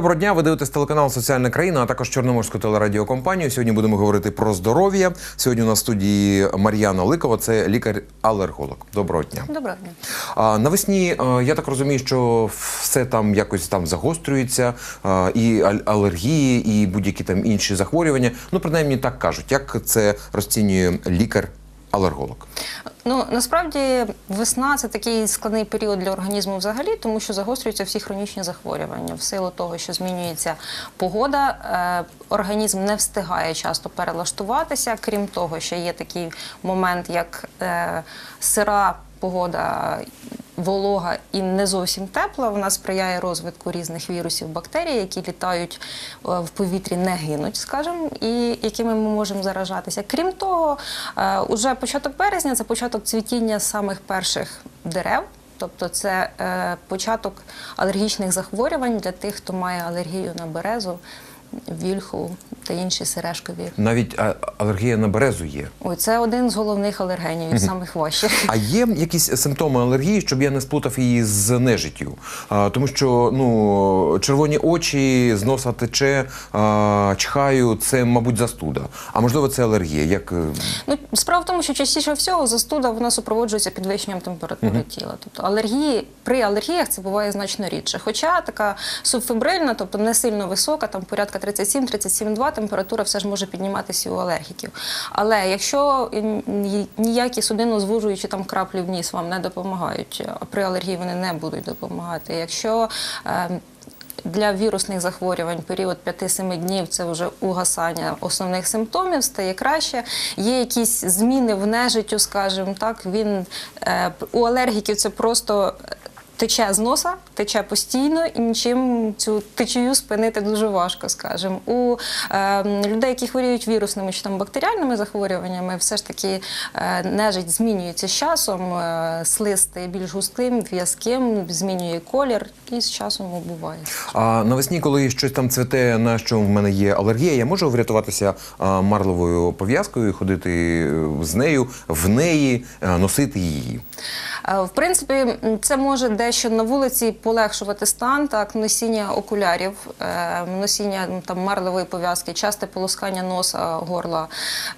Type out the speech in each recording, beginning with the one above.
Доброго дня. Ви дивитесь телеканал Соціальна країна, а також Чорноморську телерадіокомпанію. Сьогодні будемо говорити про здоров'я. Сьогодні у нас в студії Мар'яна Ликова, це лікар-алерголог. Доброго дня. Доброго дня. А, навесні а, я так розумію, що все там якось там загострюється, а, і алергії, і будь-які там інші захворювання. Ну, принаймні так кажуть. Як це розцінює лікар-алерголог? Ну насправді весна це такий складний період для організму взагалі, тому що загострюються всі хронічні захворювання. В силу того, що змінюється погода, е, організм не встигає часто перелаштуватися. Крім того, що є такий момент, як е, сира погода. Волога і не зовсім тепла, вона сприяє розвитку різних вірусів, бактерій, які літають е, в повітрі, не гинуть, скажімо, і якими ми можемо заражатися. Крім того, е, уже початок березня це початок цвітіння самих перших дерев. Тобто це е, початок алергічних захворювань для тих, хто має алергію на березу, вільху та інші сережкові. Навіть а, алергія на березу є. Ой, це один з головних алергенів, із самих важчих. А є якісь симптоми алергії, щоб я не сплутав її з нежиттю? А, тому що ну, червоні очі, з носа тече, а, чхаю, це, мабуть, застуда. А можливо, це алергія. Як... е, Ну, справа в тому, що частіше всього застуда вона супроводжується підвищенням температури тіла. Тобто алергії при алергіях це буває значно рідше. Хоча така субфебрильна, тобто не сильно висока, там порядка 37-37,2 температура все ж може підніматися у алергіків. Але якщо ні- ніякі судинозвужуючі там краплі в ніс вам не допомагають, при алергії вони не будуть допомагати. Якщо е, для вірусних захворювань період 5-7 днів це вже угасання основних симптомів, стає краще. Є якісь зміни в нежиттю, скажімо так. Він е, у алергіків це просто. Тече з носа, тече постійно, і нічим цю течію спинити дуже важко, скажімо. У е, людей, які хворіють вірусними чи там бактеріальними захворюваннями, все ж таки е, нежить змінюється з часом, е, слиз стає більш густим, в'язким, змінює колір і з часом убуває. А навесні, коли щось там цвете, на що в мене є алергія, я можу врятуватися а, марлевою пов'язкою, ходити е, з нею, в неї, е, носити її. Е, В принципі, це може дещо на вулиці полегшувати стан, так, носіння окулярів, е, носіння там, марлевої пов'язки, часте полоскання носа, горла.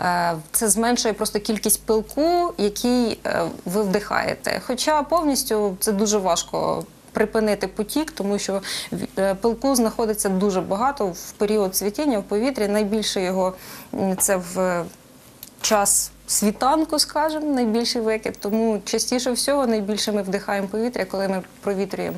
Е, Це зменшує просто кількість пилку, який е, ви вдихаєте. Хоча повністю це дуже важко. Припинити потік, тому що пилку знаходиться дуже багато в період цвітіння в повітрі. Найбільше його це в час світанку, скажімо, найбільший викид. Тому частіше всього найбільше ми вдихаємо повітря, коли ми провітрюємо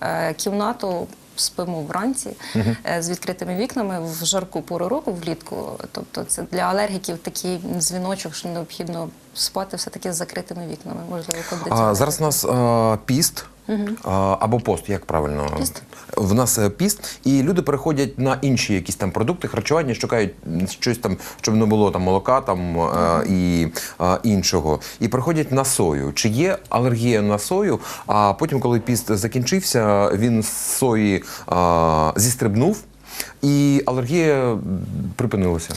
е, кімнату. Спимо вранці е, з відкритими вікнами в жарку пору року влітку. Тобто, це для алергіків такий дзвіночок, що необхідно спати все таки з закритими вікнами. Можливо, А, зараз у нас а, піст. Або пост, як правильно? Піст. В нас е, піст, і люди переходять на інші якісь там продукти харчування, шукають щось там, щоб не було там молока там е, і е, іншого. І переходять на сою. Чи є алергія на сою? А потім, коли піст закінчився, він з сої зістрибнув, і алергія припинилася.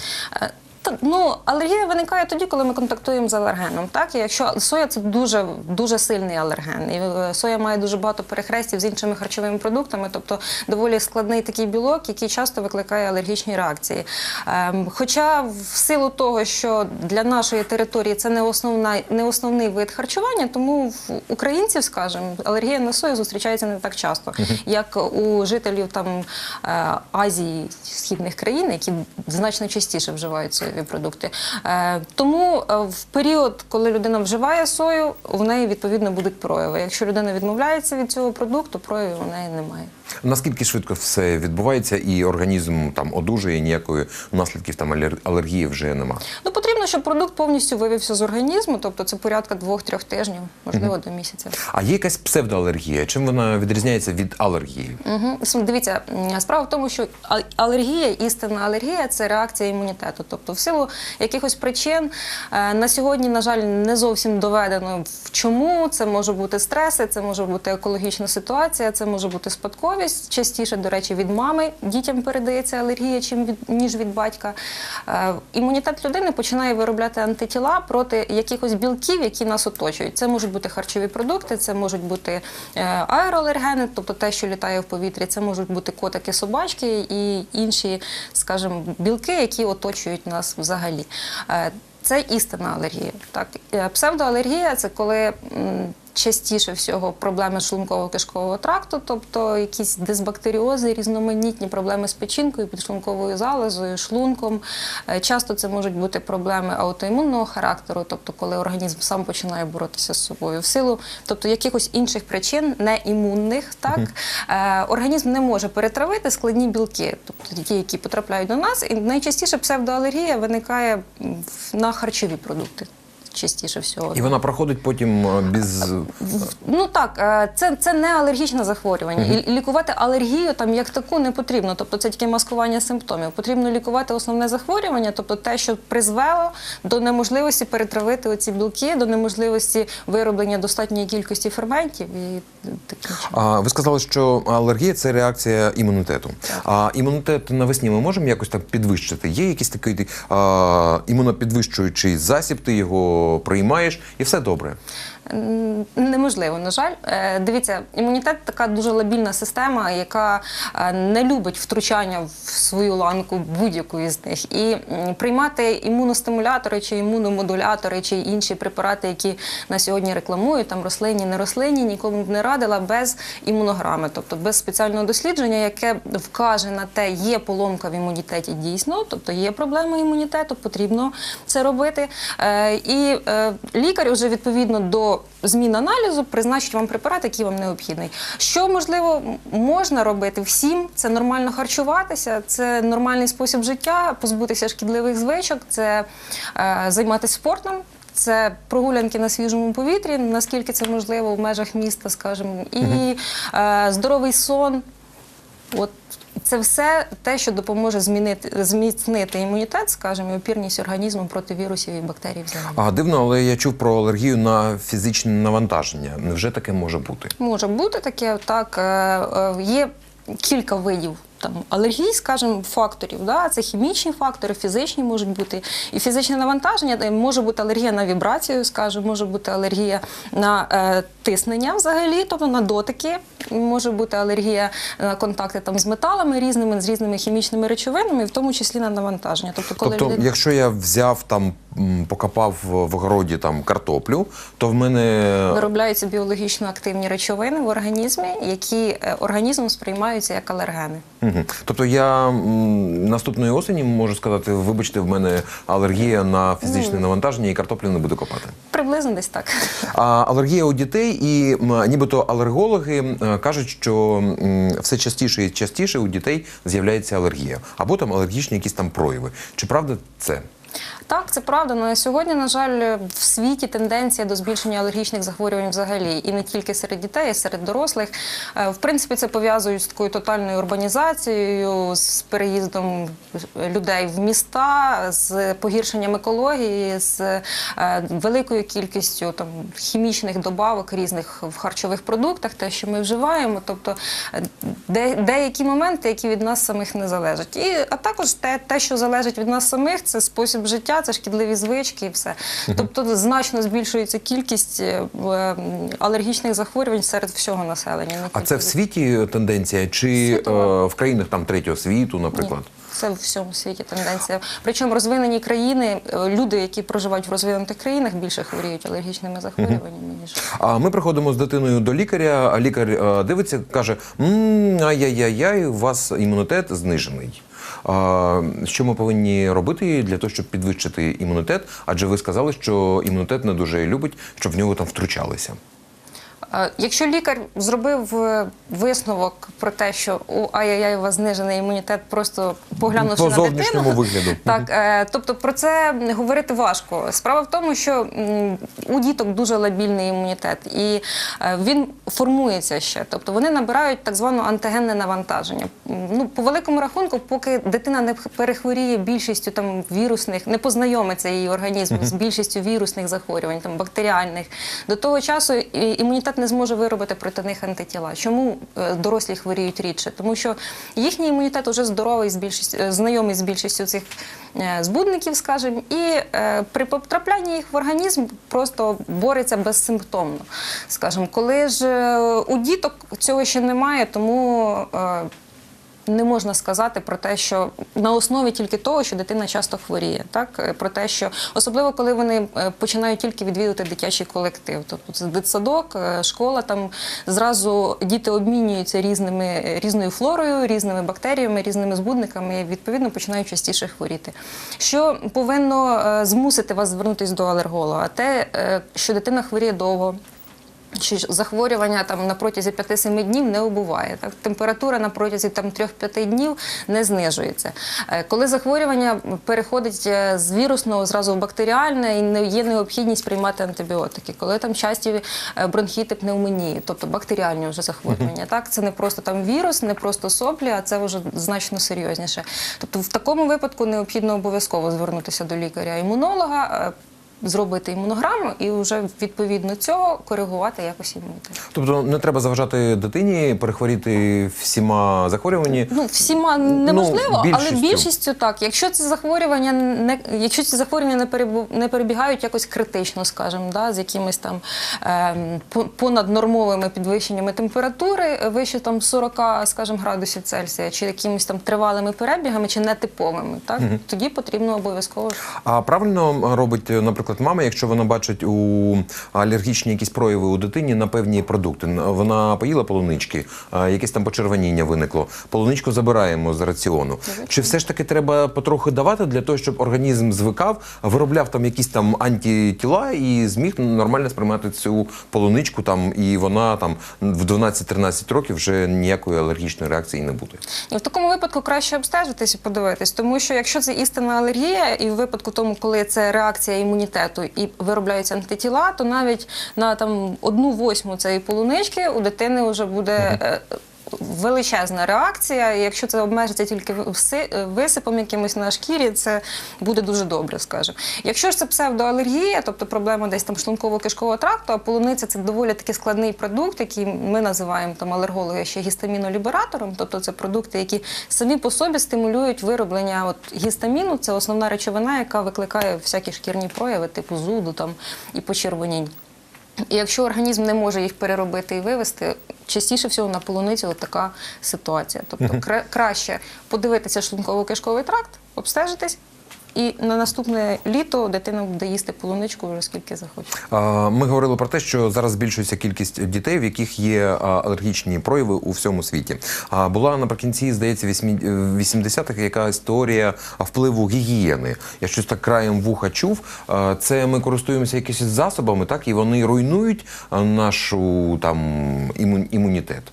Ну, алергія виникає тоді, коли ми контактуємо з алергеном. Так? І якщо соя це дуже, дуже сильний алерген. І е, соя має дуже багато перехрестів з іншими харчовими продуктами, тобто доволі складний такий білок, який часто викликає алергічні реакції. Ем, Хоча в силу того, що для нашої території це не, основна, не основний вид харчування, тому в українців, скажімо, алергія на сою зустрічається не так часто, як у жителів там е, Азії, східних країн, які значно частіше вживають соєві продукти. Е, Тому е, в період, коли людина вживає сою, в неї відповідно будуть прояви. Якщо людина відмовляється від цього продукту, проявів у неї немає. Наскільки швидко все відбувається, і організм там одужує, ніякої наслідків там алергії вже нема. Ну потрібно, щоб продукт повністю вивівся з організму, тобто це порядка двох-трьох тижнів, можливо, до місяця. А є якась псевдоалергія? Чим вона відрізняється від алергії? Угу. Дивіться, справа в тому, що алергія, істинна алергія це реакція імунітету. Тобто, в силу якихось причин е, на сьогодні, на жаль, не зовсім доведено в чому. Це може бути стреси, це може бути екологічна ситуація, це може бути спадковість. Частіше, до речі, від мами дітям передається алергія, чим від ніж від батька. Е, Імунітет людини починає виробляти антитіла проти якихось білків, які нас оточують. Це можуть бути харчові продукти, це можуть бути е, аероалергени, тобто те, що літає в повітрі, це можуть бути котики, собачки і інші, скажімо, білки, які оточують нас взагалі. Е, Це істинна алергія. Так, Е, псевдоалергія це коли. Частіше всього проблеми шлунково-кишкового тракту, тобто якісь дисбактеріози, різноманітні проблеми з печінкою, підшлунковою залозою, шлунком. Е, Часто це можуть бути проблеми аутоімунного характеру, тобто коли організм сам починає боротися з собою в силу, тобто якихось інших причин, не імунних, так е, організм не може перетравити складні білки, тобто ті, які потрапляють до нас, і найчастіше псевдоалергія виникає на харчові продукти. Частіше всього. І вона проходить потім е, без. Ну так, е, це, це не алергічне захворювання. І лікувати алергію там як таку не потрібно. Тобто це тільки маскування симптомів. Потрібно лікувати основне захворювання, тобто те, що призвело до неможливості перетравити оці білки, до неможливості вироблення достатньої кількості ферментів і таким. А, ви сказали, що алергія це реакція імунітету. А імунітет навесні ми можемо якось так підвищити? Є якийсь такий а, імунопідвищуючий засіб, ти його приймаєш, і все добре. Неможливо, на жаль. Е, Дивіться, імунітет така дуже лабільна система, яка е, не любить втручання в свою ланку будь-якої з них. І приймати імуностимулятори чи імуномодулятори чи інші препарати, які на сьогодні рекламують, там рослинні, не рослинні, нікому б не радила без імунограми, тобто без спеціального дослідження, яке вкаже на те, є поломка в імунітеті дійсно, тобто є проблема імунітету, потрібно це робити. Е, І е, лікар вже відповідно до змін аналізу призначить вам препарат, який вам необхідний. Що можливо можна робити всім? Це нормально харчуватися, це нормальний спосіб життя, позбутися шкідливих звичок, це е, займатися спортом. Це прогулянки на свіжому повітрі, наскільки це можливо в межах міста, скажімо, і е, здоровий сон. От це все те, що допоможе змінити зміцнити імунітет, скажімо, і опірність організму проти вірусів і бактерій взагалі. А дивно, але я чув про алергію на фізичне навантаження. Невже таке може бути? Може бути таке, так е, е, є кілька видів. Там алергій, скажімо, факторів, да? це хімічні фактори, фізичні можуть бути. І фізичне навантаження е, може бути алергія на вібрацію, скажімо, може бути алергія на е, тиснення взагалі, тобто на дотики, може бути алергія на контакти там з металами різними, з різними хімічними речовинами, в тому числі на навантаження. Тобто, коли Тобто, людина- якщо я взяв там, м, покопав в огороді там картоплю, то в мене виробляються біологічно активні речовини в організмі, які е, організмом сприймаються як алергени. Мгм. Тобто я м, наступної осені можу сказати, вибачте, в мене алергія на фізичне навантаження і картоплю не буду копати. Приблизно десь так. А алергія у дітей, і м, нібито алергологи е, кажуть, що все частіше і частіше у дітей з'являється алергія, або там алергічні якісь там прояви. Чи правда це? Так, це правда. На сьогодні, на жаль, в світі тенденція до збільшення алергічних захворювань взагалі, і не тільки серед дітей, а серед дорослих. Е, В принципі, це пов'язують з такою тотальною урбанізацією, з переїздом людей в міста, з погіршенням екології, з е, великою кількістю там хімічних добавок різних в харчових продуктах, те, що ми вживаємо. Тобто е, де, деякі моменти, які від нас самих не залежать. І, а також те, те, що залежить від нас самих, це спосіб життя, це шкідливі звички і все. Тобто значно збільшується кількість е, алергічних захворювань серед всього населення. не А це в світі тенденція, чи е, Світова. в країнах там третього світу, наприклад? Ні, Це в всьому світі тенденція. Причому розвинені країни, е, люди, які проживають в розвинутих країнах, більше хворіють алергічними захворюваннями, ніж А ми приходимо з дитиною до лікаря, а лікар дивиться, каже: «М, ай-яй-яй, у вас імунітет знижений. Що ми повинні робити для того, щоб підвищити імунітет? Адже ви сказали, що імунітет не дуже любить, щоб в нього там втручалися. Е, Якщо лікар зробив е, висновок про те, що у ай-яй-яй, у вас знижений імунітет, просто поглянувши По на зовнішньому дитину, вигляду. так е, тобто про це говорити важко. Справа в тому, що у діток дуже лабільний імунітет, і він формується ще. Тобто вони набирають так зване антигенне навантаження. Ну по великому рахунку, поки дитина не перехворіє більшістю там вірусних, не познайомиться її організм з більшістю вірусних захворювань, там бактеріальних, до того часу імунітет не зможе виробити проти них антитіла. Чому е, дорослі хворіють рідше? Тому що їхній імунітет вже здоровий з більшістю, е, знайомий з більшістю цих е, збудників, скажімо, і при потраплянні їх в організм просто бореться безсимптомно. Скажімо, коли ж у діток цього ще немає, тому. Не можна сказати про те, що на основі тільки того, що дитина часто хворіє, так Е, про те, що особливо коли вони е, починають тільки відвідувати дитячий колектив, тобто це дитсадок, е, школа, там зразу діти обмінюються різними різною флорою, різними бактеріями, різними збудниками, і відповідно починають частіше хворіти. Що повинно змусити вас звернутися до алерголога? Те, що дитина хворіє довго. Що захворювання там на протязі 5-7 днів не убуває. Так? Температура на протязі там 3-5 днів не знижується. Е, Коли захворювання переходить е, з вірусного зразу в бактеріальне і не є необхідність приймати антибіотики, коли там часті е, бронхіти, пневмонії, тобто бактеріальні вже захворювання. Так? Це не просто там вірус, не просто соплі, а це вже значно серйозніше. Тобто в такому випадку необхідно обов'язково звернутися до лікаря-імунолога. Е, Зробити імунограму і вже відповідно цього коригувати якось імунітет. Тобто не треба заважати дитині перехворіти всіма захворюваннями. Ну всіма неможливо, але більшістю. більшістю так. Якщо ці захворювання не якщо ці захворювання не перебу, не перебігають якось критично, скажімо, да, з якимись там по- понаднормовими підвищеннями температури, е, вище там 40, скажімо, градусів Цельсія, чи якимись там тривалими перебігами, чи нетиповими, так тоді потрібно обов'язково. А правильно робить, наприклад, мама, якщо вона бачить у алергічні якісь прояви у дитині на певні продукти. Вона поїла полунички, якесь там почервоніння виникло. Полуничку забираємо з раціону. Чи все ж таки треба потрохи давати для того, щоб організм звикав, виробляв там якісь там антитіла і зміг нормально сприймати цю полуничку там, і вона там в 12-13 років вже ніякої алергічної реакції не буде. І в такому випадку краще обстежитись і подивитись, тому що якщо це істинна алергія, і в випадку тому, коли це реакція імунітету і виробляються антитіла, то навіть на там одну восьму цієї полунички у дитини вже буде. е, Величезна реакція, якщо це обмежиться тільки висипом якимось на шкірі, це буде дуже добре, скажімо. Якщо ж це псевдоалергія, тобто проблема десь там шлунково-кишкового тракту, а полуниця це доволі таки складний продукт, який ми називаємо там алергологи ще гістамінолібератором, тобто це продукти, які самі по собі стимулюють вироблення от гістаміну, це основна речовина, яка викликає всякі шкірні прояви, типу зуду там і почервонінь. І якщо організм не може їх переробити і вивести, частіше всього на полуниці от така ситуація. Тобто кра- краще подивитися шлунково-кишковий тракт, обстежитись, і на наступне літо дитина буде їсти полуничку вже скільки захоче. Ми говорили про те, що зараз збільшується кількість дітей, в яких є алергічні прояви у всьому світі. Була наприкінці, здається, вісьмі- е, 80-х якась теорія впливу гігієни. Я щось так краєм вуха чув. Це ми користуємося якимись засобами, так і вони руйнують нашу там імунітет.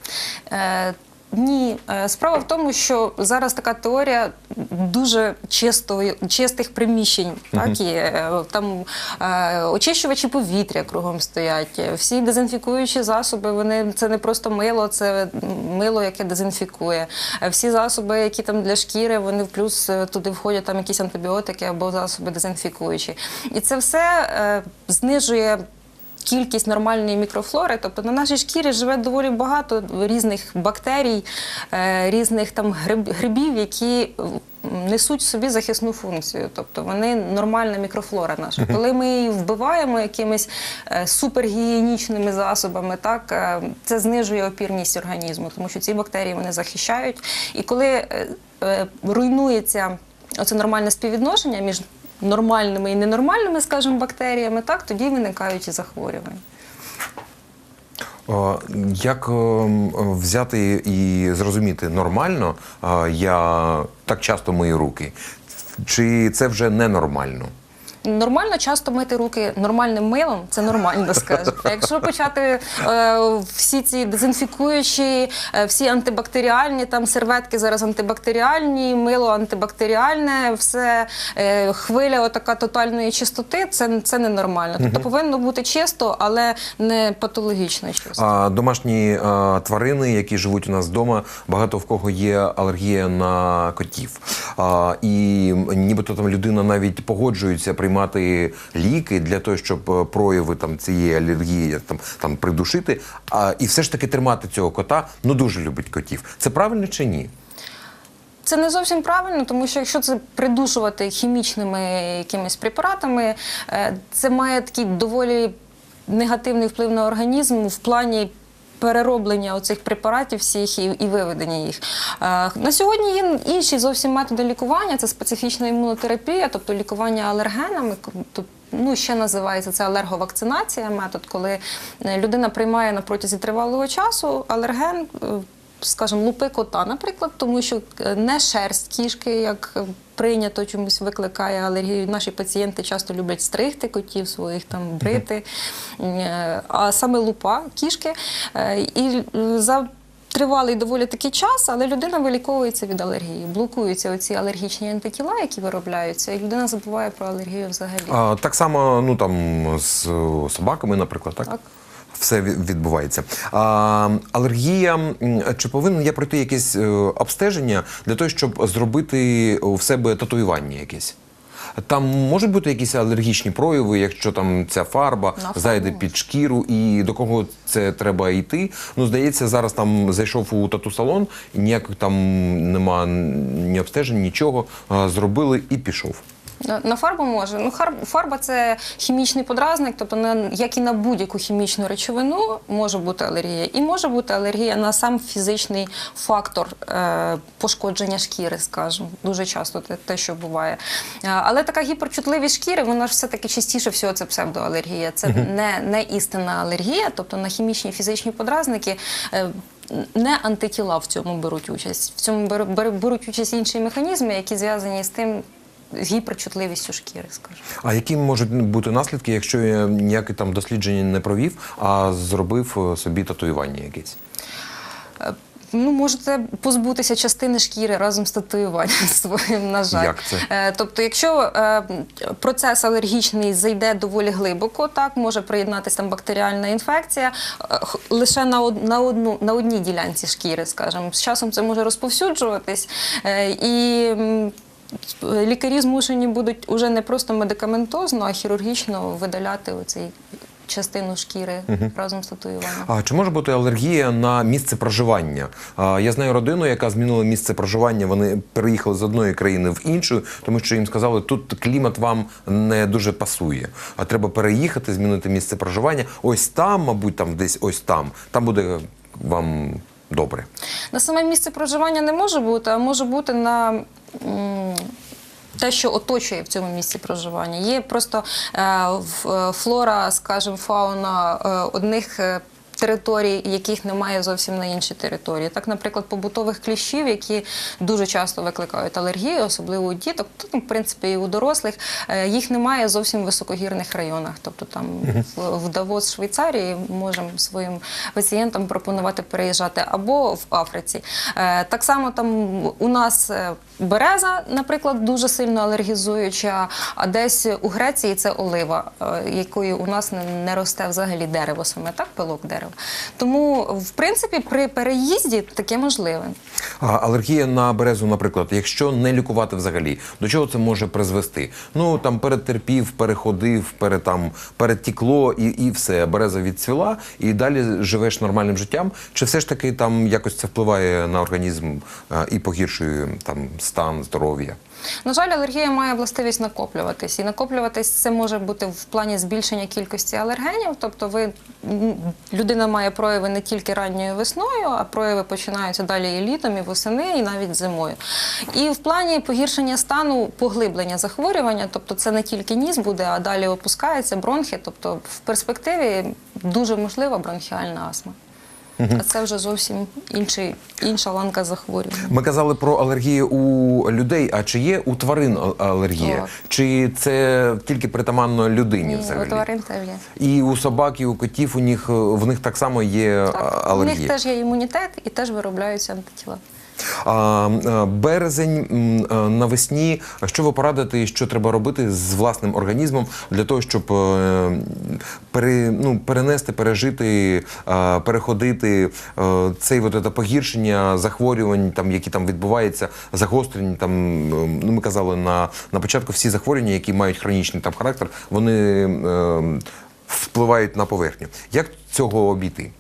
Ні, Е, справа в тому, що зараз така теорія дуже чистої, чистих приміщень. Так і е, там е, очищувачі повітря кругом стоять. Всі дезінфікуючі засоби. Вони це не просто мило, це мило, яке дезінфікує. Всі засоби, які там для шкіри, вони в плюс туди входять там якісь антибіотики або засоби дезінфікуючі. І це все знижує кількість нормальної мікрофлори. Тобто на нашій шкірі живе доволі багато різних бактерій, е, різних там грибів, які несуть в собі захисну функцію. Тобто вони нормальна мікрофлора наша. Коли ми її вбиваємо якимись е, супергігієнічними засобами, так е, це знижує опірність організму, тому що ці бактерії вони захищають. І коли руйнується оце нормальне співвідношення між нормальними і ненормальними, скажімо, бактеріями, так тоді виникають і захворювання. Як ем, взяти і зрозуміти нормально, я так часто мої руки, чи це вже ненормально? Нормально часто мити руки нормальним милом, це нормально, скажемо. А Якщо почати е, всі ці дезінфікуючі, е, всі антибактеріальні, там серветки зараз антибактеріальні, мило антибактеріальне, все е, хвиля отака тотальної чистоти, це, це ненормально. Тобто повинно бути чисто, але не патологічно чисто. А домашні а, тварини, які живуть у нас вдома, багато в кого є алергія на котів. А, і нібито там людина навіть погоджується приймати приймати ліки для того, щоб е, прояви там цієї алергії там, там придушити, а і все ж таки тримати цього кота. Ну дуже любить котів. Це правильно чи ні? Це не зовсім правильно, тому що якщо це придушувати хімічними якимись препаратами, е, це має такий доволі негативний вплив на організм в плані. Перероблення оцих препаратів всіх і, і виведення їх. Е, на сьогодні є інші зовсім методи лікування. Це специфічна імунотерапія, тобто лікування алергенами. Тобто ну ще називається це алерговакцинація. Метод, коли е, людина приймає на протязі тривалого часу алерген. Скажімо, лупи кота, наприклад, тому що е, не шерсть кішки, як прийнято чомусь викликає алергію. Наші пацієнти часто люблять стригти котів своїх, там брити, Е, а саме лупа кішки. Е, І за Тривалий доволі такий час, але людина виліковується від алергії. Блокуються оці алергічні антитіла, які виробляються, і людина забуває про алергію взагалі. А, так само, ну там з собаками, наприклад, так? Так. Все відбувається. А, алергія, чи повинен я пройти якесь е, обстеження для того, щоб зробити в себе татуювання якесь? Там можуть бути якісь алергічні прояви, якщо там ця фарба На зайде може. під шкіру, і до кого це треба йти. Ну, здається, зараз там зайшов у тату-салон, ніяких там нема ні обстежень, нічого. Зробили і пішов. На фарбу може. Ну, фарба це хімічний подразник, тобто на як і на будь-яку хімічну речовину може бути алергія. І може бути алергія на сам фізичний фактор е, пошкодження шкіри, скажімо. Дуже часто те, те, що буває. Е, але така гіперчутливість шкіри, вона ж все-таки частіше всього це псевдоалергія. Це не, не істинна алергія, тобто на хімічні фізичні подразники. Е, не антитіла в цьому беруть участь. В цьому бер- бер- беруть участь інші механізми, які зв'язані з тим, з гіперчутливістю шкіри, скажімо. А які можуть бути наслідки, якщо я ніяке там дослідження не провів, а зробив е, собі татуювання якесь? Ну, можете позбутися частини шкіри разом з татуюванням своїм, на жаль. Як це? Е, Тобто, якщо е, процес алергічний зайде доволі глибоко, так може приєднатися там бактеріальна інфекція е, лише на, од, на, одну, на одній ділянці шкіри, скажімо. З часом це може розповсюджуватись. е, І лікарі змушені будуть уже не просто медикаментозно, а хірургічно видаляти оцей частину шкіри разом з татуюванням. А чи може бути алергія на місце проживання? А, я знаю родину, яка змінила місце проживання. Вони переїхали з одної країни в іншу, тому що їм сказали, тут клімат вам не дуже пасує. А треба переїхати, змінити місце проживання. Ось там, мабуть, там десь ось там. Там буде вам добре. На саме місце проживання не може бути, а може бути на те, що оточує в цьому місці проживання. Є просто е, е, флора, скажімо, фауна е, одних. Територій, яких немає зовсім на іншій території. Так, наприклад, побутових кліщів, які дуже часто викликають алергію, особливо у діток, та, ну, в принципі, і у дорослих, е, їх немає зовсім в високогірних районах. Тобто там в, Давос, Швейцарії, можемо своїм пацієнтам пропонувати переїжджати або в Африці. Е, Так само там у нас е, береза, наприклад, дуже сильно алергізуюча, а десь у Греції це олива, якої у нас не, не росте взагалі дерево саме, так, пилок дерева. Тому, в принципі, при переїзді таке можливе. А алергія на березу, наприклад, якщо не лікувати взагалі, до чого це може призвести? Ну там перетерпів, переходив, пере, там, перетікло і, і все. Береза відцвіла, і далі живеш нормальним життям. Чи все ж таки там якось це впливає на організм а, і погіршує там стан здоров'я? На жаль, алергія має властивість накоплюватись. І накоплюватись це може бути в плані збільшення кількості алергенів. Тобто, ви людина має прояви не тільки ранньою весною, а прояви починаються далі і літом, і восени, і навіть зимою. І в плані погіршення стану поглиблення захворювання, тобто це не тільки ніс буде, а далі опускається бронхи. Тобто, в перспективі дуже можлива бронхіальна астма. А це вже зовсім інший, інша ланка захворювань. Ми казали про алергію у людей. А чи є у тварин алергія? Так. Чи це тільки притаманно людині Ні, взагалі? у тварин теж є. І у собак, і у котів у них в них так само є так, алергія? у них теж є імунітет і теж виробляються антитіла. Е, березень е, навесні. Що ви порадите, що треба робити з власним організмом для того, щоб е, пере, ну, перенести, пережити, переходити цей от погіршення захворювань, там які там відбуваються, загострень. Там ну ми казали на, на початку, всі захворювання, які мають хронічний там характер, вони впливають на поверхню. Як цього обійти?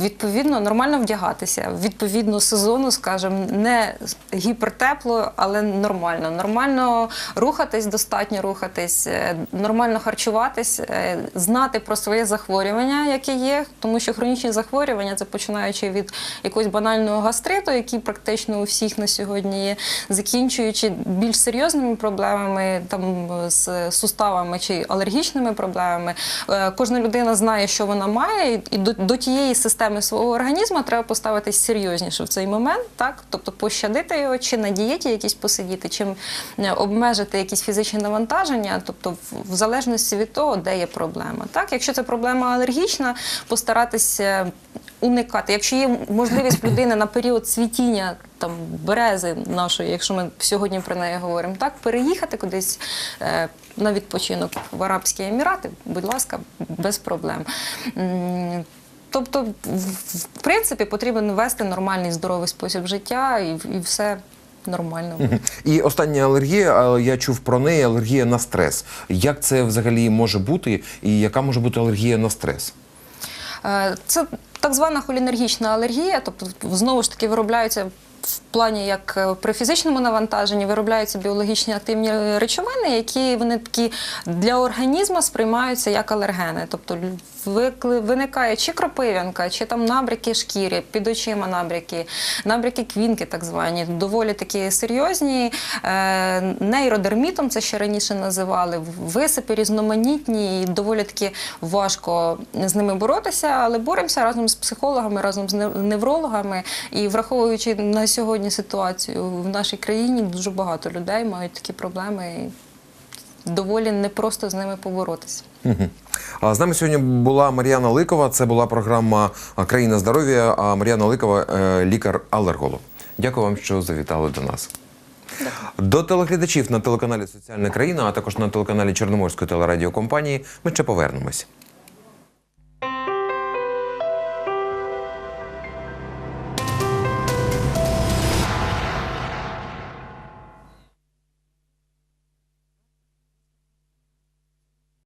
Відповідно, нормально вдягатися, відповідно сезону, скажімо, не гіпертепло, але нормально. Нормально рухатись, достатньо рухатись, е, нормально харчуватись, е, знати про своє захворювання, яке є, тому що хронічні захворювання це починаючи від якогось банального гастриту, який практично у всіх на сьогодні є, закінчуючи більш серйозними проблемами, там з суставами чи алергічними проблемами. Е, Кожна людина знає, що вона має, і- до, до тієї системи свого організму треба поставитись серйозніше в цей момент, так тобто пощадити його, чи на дієті якісь посидіти, чи е, обмежити якісь фізичні навантаження, тобто в, залежності від того, де є проблема. Так, якщо це проблема алергічна, постаратися уникати. Якщо є можливість людини на період цвітіння там берези нашої, якщо ми сьогодні про неї говоримо, так переїхати кудись е, на відпочинок в Арабські Емірати, будь ласка, без проблем. Тобто, в- принципі, потрібно вести нормальний здоровий спосіб життя і, і все нормально. І остання алергія, я чув про неї алергія на стрес. Як це взагалі може бути, і яка може бути алергія на стрес? Е, Це так звана холінергічна алергія, тобто знову ж таки виробляються в плані як е, при фізичному навантаженні виробляються біологічні активні речовини, які вони такі для організму сприймаються як алергени. Тобто викли- виникає чи кропивянка, чи там набряки шкіри, під очима набряки, набряки квінки, так звані, доволі такі серйозні. Е, Нейродермітом це ще раніше називали. Висипи різноманітні, і доволі таки важко з ними боротися, але боремося разом з психологами, разом з неврологами. І враховуючи на сьогодні ситуацію в нашій країні, дуже багато людей мають такі проблеми. Доволі непросто з ними поборотися. А З нами сьогодні була Мар'яна Ликова. Це була програма Країна здоров'я. А Мар'яна Ликова е, лікар-алерголог. Дякую вам, що завітали до нас. До телеглядачів на телеканалі Соціальна країна, а також на телеканалі Чорноморської телерадіокомпанії. Ми ще повернемось.